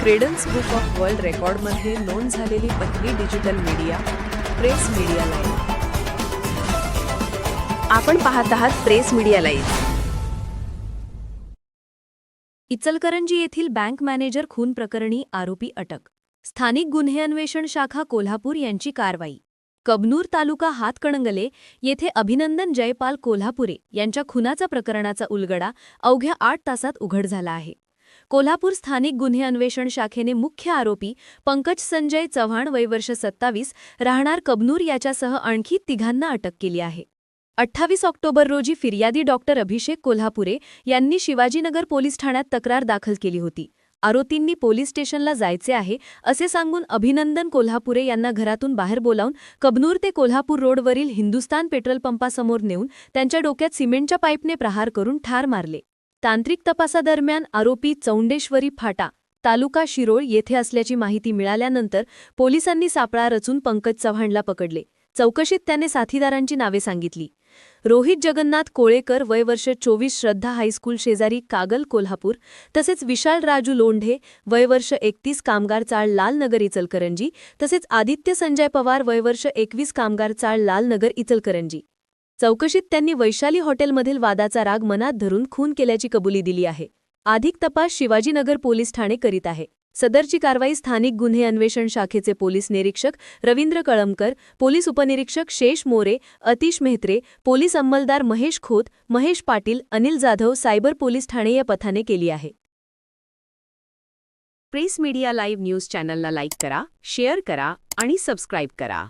Credence book of world रेकॉर्डमध्ये नोंद झालेली पहिली digital media press media live आपण पाहत आहात प्रेस मीडिया लाईव्ह इचलकरंजी येथील बँक मॅनेजर खून प्रकरणी आरोपी अटक. स्थानिक गुन्हे अन्वेषण शाखा कोल्हापूर यांची कारवाई. कबनूर तालुका हातकणंगले येथे अभिनंदन जयपाल कोल्हापुरे यांच्या खुनाचा प्रकरणाचा उलगडा अवघ्या आठ तासात उघड झाला आहे. कोल्हापूर स्थानिक गुन्हे अन्वेषण शाखेने मुख्य आरोपी पंकज संजय चव्हाण वयवर्ष सत्तावीस राहणार कबनूर याच्यासह आणखी तिघांना अटक केली आहे. अठ्ठावीस ऑक्टोबर रोजी फिर्यादी डॉक्टर अभिषेक कोल्हापुरे यांनी शिवाजीनगर पोलीस ठाण्यात तक्रार दाखल केली होती. आरोपींनी पोलीस स्टेशनला जायचे आहे असे सांगून अभिनंदन कोल्हापुरे यांना घरातून बाहेर बोलावून कबनूर ते कोल्हापूर रोडवरील हिंदुस्तान पेट्रोल पंपासमोर नेऊन त्यांच्या डोक्यात सिमेंटच्या पाईपने प्रहार करून ठार मारले. तांत्रिक तपासादरम्यान आरोपी चौंडेश्वरी फाटा तालुका शिरोळ येथे असल्याची माहिती मिळाल्यानंतर पोलिसांनी सापळा रचून पंकज चव्हाणला पकडले. चौकशीत त्याने साथीदारांची नावे सांगितली. रोहित जगन्नाथ कोळेकर वय वर्ष चोवीस श्रद्धा हायस्कूल शेजारी कागल कोल्हापूर तसेच विशाल राजू लोंढे वय वर्ष एकतीस कामगार चाळ लालनगर इचलकरंजी तसेच आदित्य संजय पवार वय वर्ष एकवीस कामगार चाळ लालनगर इचलकरंजी. चौकशीत त्यांनी वैशाली हॉटेलमधील वादाचा राग मनात धरून खून केल्याची कबुली दिली आहे. अधिक तपास शिवाजीनगर पोलीस ठाणे करीत आहे. सदरची कारवाई स्थानिक गुन्हे अन्वेषण शाखेचे पोलीस निरीक्षक रवींद्र कळमकर पोलीस उपनिरीक्षक शेष मोरे अतिश मेहत्रे पोलीस अंमलदार महेश खोत महेश पाटील अनिल जाधव सायबर पोलीस ठाणे या पथाने केली आहे. प्रेस मीडिया लाईव्ह न्यूज चॅनलला लाईक करा शेअर करा आणि सबस्क्राईब करा.